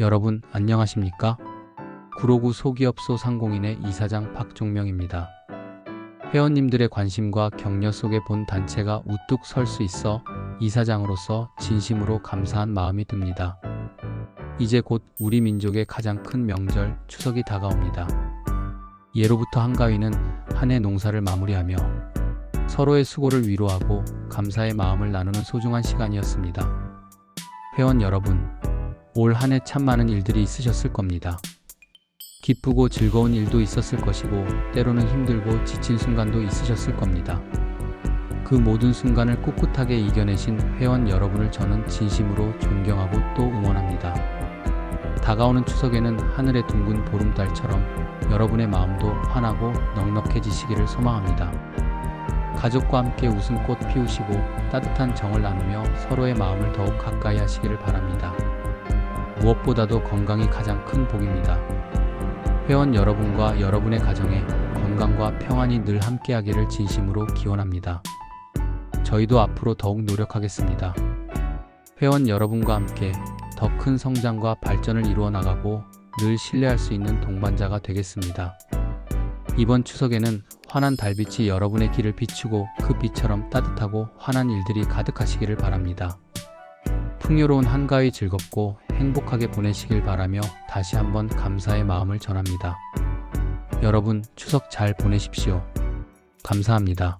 여러분 안녕하십니까? 구로구 소기업소 상공인의 이사장 박종명입니다. 회원님들의 관심과 격려 속에 본 단체가 우뚝 설 수 있어 이사장으로서 진심으로 감사한 마음이 듭니다. 이제 곧 우리 민족의 가장 큰 명절 추석이 다가옵니다. 예로부터 한가위는 한 해 농사를 마무리하며 서로의 수고를 위로하고 감사의 마음을 나누는 소중한 시간이었습니다. 회원 여러분, 올 한 해 참 많은 일들이 있으셨을 겁니다. 기쁘고 즐거운 일도 있었을 것이고, 때로는 힘들고 지친 순간도 있으셨을 겁니다. 그 모든 순간을 꿋꿋하게 이겨내신 회원 여러분을 저는 진심으로 존경하고 또 응원합니다. 다가오는 추석에는 하늘의 둥근 보름달처럼 여러분의 마음도 환하고 넉넉해지시기를 소망합니다. 가족과 함께 웃음꽃 피우시고 따뜻한 정을 나누며 서로의 마음을 더욱 가까이 하시기를 바랍니다. 무엇보다도 건강이 가장 큰 복입니다. 회원 여러분과 여러분의 가정에 건강과 평안이 늘 함께하기를 진심으로 기원합니다. 저희도 앞으로 더욱 노력하겠습니다. 회원 여러분과 함께 더 큰 성장과 발전을 이루어 나가고 늘 신뢰할 수 있는 동반자가 되겠습니다. 이번 추석에는 환한 달빛이 여러분의 길을 비추고 그 빛처럼 따뜻하고 환한 일들이 가득하시기를 바랍니다. 풍요로운 한가위 즐겁고 행복하게 보내시길 바라며 다시 한번 감사의 마음을 전합니다. 여러분 추석 잘 보내십시오. 감사합니다.